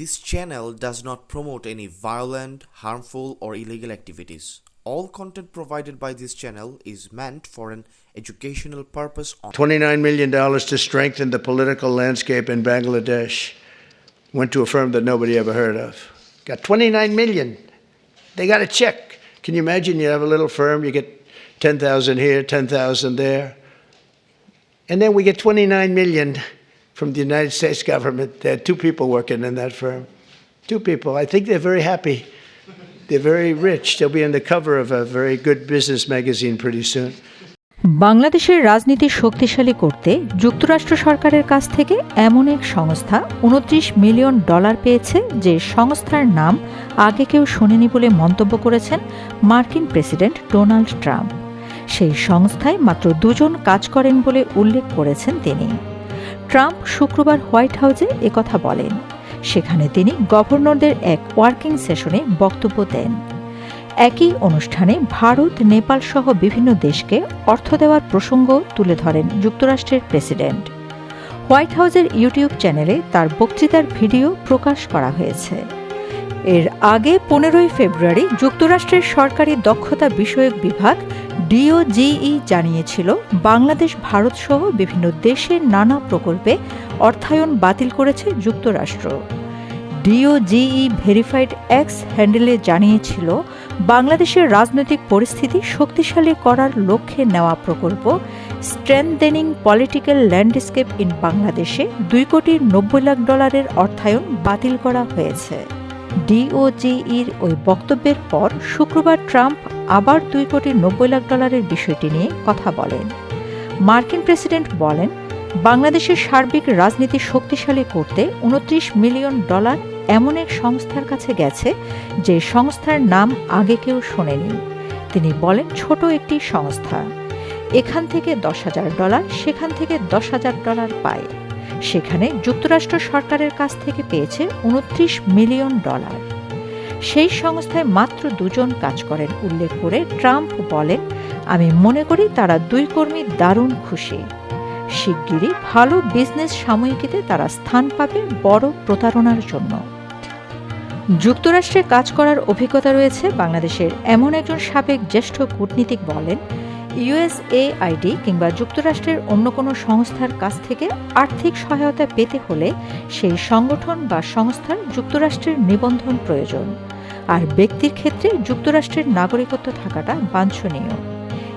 This channel does not promote any violent, harmful, or illegal activities. All content provided by this channel is meant for an educational purpose only. $29 million to strengthen the political landscape in Bangladesh. Went to a firm that nobody ever heard of. Got 29 million. They got a check. Can you imagine you have a little firm, you get 10,000 here, 10,000 there. And then we get 29 million from the United States government. There are two people working in that firm. Two people. I think they're very happy. They're very rich. They'll be on the cover of a very good business magazine pretty soon. বাংলাদেশের রাজনীতি শক্তিশালী করতে যুক্তরাষ্ট্র সরকারের কাছ থেকে এমন এক সংস্থা উনত্রিশ মিলিয়ন ডলার পেয়েছে যে সংস্থার নাম আগে কেউ শোনেনি বলে মন্তব্য করেছেন মার্কিন প্রেসিডেন্ট ডোনাল্ড ট্রাম্প সেই সংস্থায় মাত্র দুজন কাজ করেন বলে উল্লেখ করেছেন তিনি ট্রাম্প শুক্রবার হোয়াইট হাউসে একথা বলেন। সেখানে তিনি গভর্নরদের এক ওয়ার্কিং সেশনে বক্তব্য দেন। একই অনুষ্ঠানে ভারত, নেপাল সহ বিভিন্ন দেশকে অর্থ দেওয়ার প্রসঙ্গ তুলে ধরেন যুক্তরাষ্ট্রের প্রেসিডেন্ট। হোয়াইট হাউসের ইউটিউব চ্যানেলে তার বক্তৃতার ভিডিও প্রকাশ করা হয়েছে। এর আগে পনেরোই ফেব্রুয়ারি যুক্তরাষ্ট্রের সরকারি দক্ষতা বিষয়ক বিভাগ ডিওজিই জানিয়েছিল, বাংলাদেশ, ভারত সহ বিভিন্ন দেশের নানা প্রকল্পে অর্থায়ন বাতিল করেছে যুক্তরাষ্ট্র। ডিওজিই ভেরিফাইড এক্স হ্যান্ডেলে জানিয়েছিল, বাংলাদেশের রাজনৈতিক পরিস্থিতি শক্তিশালী করার লক্ষ্যে নেওয়া প্রকল্প স্ট্রেংথেনিং পলিটিক্যাল ল্যান্ডস্কেপ ইন বাংলাদেশে দুই কোটি নব্বই লাখ ডলারের অর্থায়ন বাতিল করা হয়েছে। ডিওজিইর ওই বক্তব্যের পর শুক্রবার ট্রাম্প আবার দুই কোটি নব্বই লাখ ডলারের বিষয়টি নিয়ে কথা বলেন। মার্কিন প্রেসিডেন্ট বলেন, বাংলাদেশের সার্বিক রাজনীতি শক্তিশালী করতে উনত্রিশ মিলিয়ন ডলার এমন এক সংস্থার কাছে গেছে যে সংস্থার নাম আগে কেউ শোনেনি। তিনি বলেন, ছোট একটি সংস্থা। এখান থেকে দশ হাজার ডলার, সেখান থেকে দশ হাজার ডলার পায়। সেখানে যুক্তরাষ্ট্র সরকারের কাছ থেকে পেয়েছে উনত্রিশ মিলিয়ন ডলার। সেই সংস্থায় মাত্র দুজন কাজ করেন, উল্লেখ করে ট্রাম্প বলেন, আমি মনে করি তারা দুই কর্মী দারুণ খুশি। শিগগিরই ভালো বিজনেস সাময়িকীতে তারা স্থান পাবে বড় প্রতারণার জন্য। যুক্তরাষ্ট্রে কাজ করার অভিজ্ঞতা রয়েছে। বাংলাদেশের এমন একজন সাবেক জ্যেষ্ঠ কূটনীতিক বলেন ইউএসএআইডি কিংবা যুক্তরাষ্ট্রের অন্য কোনো সংস্থার কাছ থেকে আর্থিক সহায়তা পেতে হলে সেই সংগঠন বা সংস্থার যুক্তরাষ্ট্রের নিবন্ধন প্রয়োজন। আর ব্যক্তির ক্ষেত্রে যুক্তরাষ্ট্রের নাগরিকত্ব থাকাটা বাঞ্ছনীয়।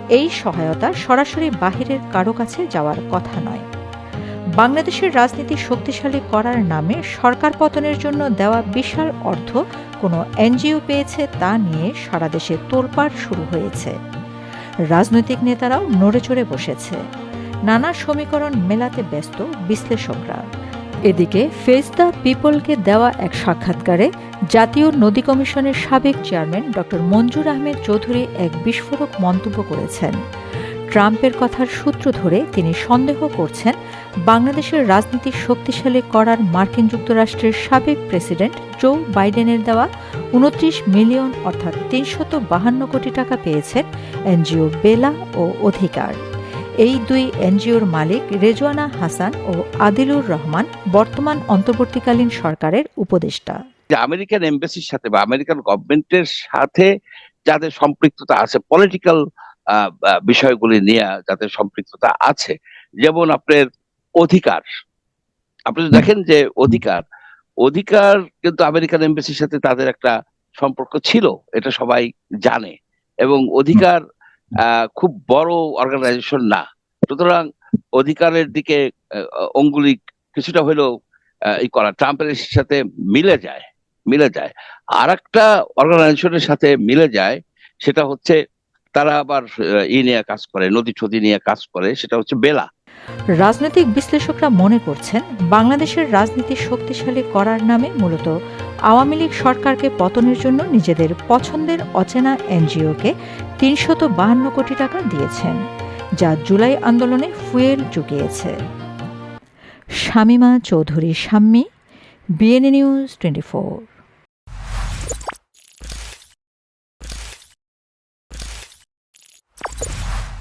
এই সহায়তা সরাসরি বাহিরের কারও কাছে যাওয়ার কথা নয়। বাংলাদেশের রাজনীতি শক্তিশালী করার নামে সরকার পতনের জন্য দেওয়া বিশাল অর্থ কোনো এনজিও পেয়েছে তা নিয়ে সারা দেশে তোলপাড় শুরু হয়েছে। রাজনৈতিক নেতারাও নড়েচড়ে বসেছে। নানা সমীকরণ মেলাতে ব্যস্ত বিশ্লেষকরা। এদিকে ফেস দ্য পিপলকে দেওয়া এক সাক্ষাৎকারে জাতীয় নদী কমিশনের সাবেক চেয়ারম্যান ডক্টর মঞ্জুর আহমেদ চৌধুরী এক বিস্ফোরক মন্তব্য করেছেন। ট্রাম্পের কথার সূত্র ধরে তিনি সন্দেহ করছেন বাংলাদেশের রাজনীতি শক্তিশালী করার মার্কিন যুক্তরাষ্ট্রের সাবেক প্রেসিডেন্ট জো বাইডেনের দেওয়া উনত্রিশ মিলিয়ন অর্থাৎ তিনশত বাহান্ন কোটি টাকা পেয়েছেন এনজিও বেলা ও অধিকার। এই দুই এনজিওর মালিক রেজওয়ানা হাসান ও আদিলুর রহমান বর্তমান অন্তর্বর্তীকালীন সরকারের উপদেষ্টা। আমেরিকান এমবাসির সাথে বা আমেরিকান গভর্নমেন্টের সাথে যাদের সম্পৃক্ততা আছে পলিটিক্যাল বিষয়গুলি নিয়ে যাদের সম্পৃক্ততা আছে, যেমন আপনার অধিকার। আপনি দেখেন যে অধিকার অধিকার কিন্তু আমেরিকান এমবাসির সাথে তাদের একটা সম্পর্ক ছিল এটা সবাই জানে। এবং অধিকার আহ, খুব বড় অর্গানাইজেশন না। সুতরাং অধিকারের দিকে অঙ্গুলি কিছুটা হলেও ই করা ট্রাম্পের সাথে মিলে যায় মিলে যায়। আর একটা অর্গানাইজেশনের সাথে মিলে যায় সেটা হচ্ছে তারা আবার ই নিয়ে কাজ করে নদী ছদি নিয়ে কাজ করে সেটা হচ্ছে বেলা। রাজনৈতিক বিশ্লেষকরা মনে করছেন, বাংলাদেশের রাজনীতি শক্তিশালী করার নামে মূলত আওয়ামী লীগ সরকারকে পতনের জন্য নিজেদের পছন্দের অচেনা এনজিওকে তিনশত বাহান্ন কোটি টাকা দিয়েছেন, যা জুলাই আন্দোলনে fuel জুগিয়েছে। Shamima Chowdhury, Shammi, BNA news twenty four.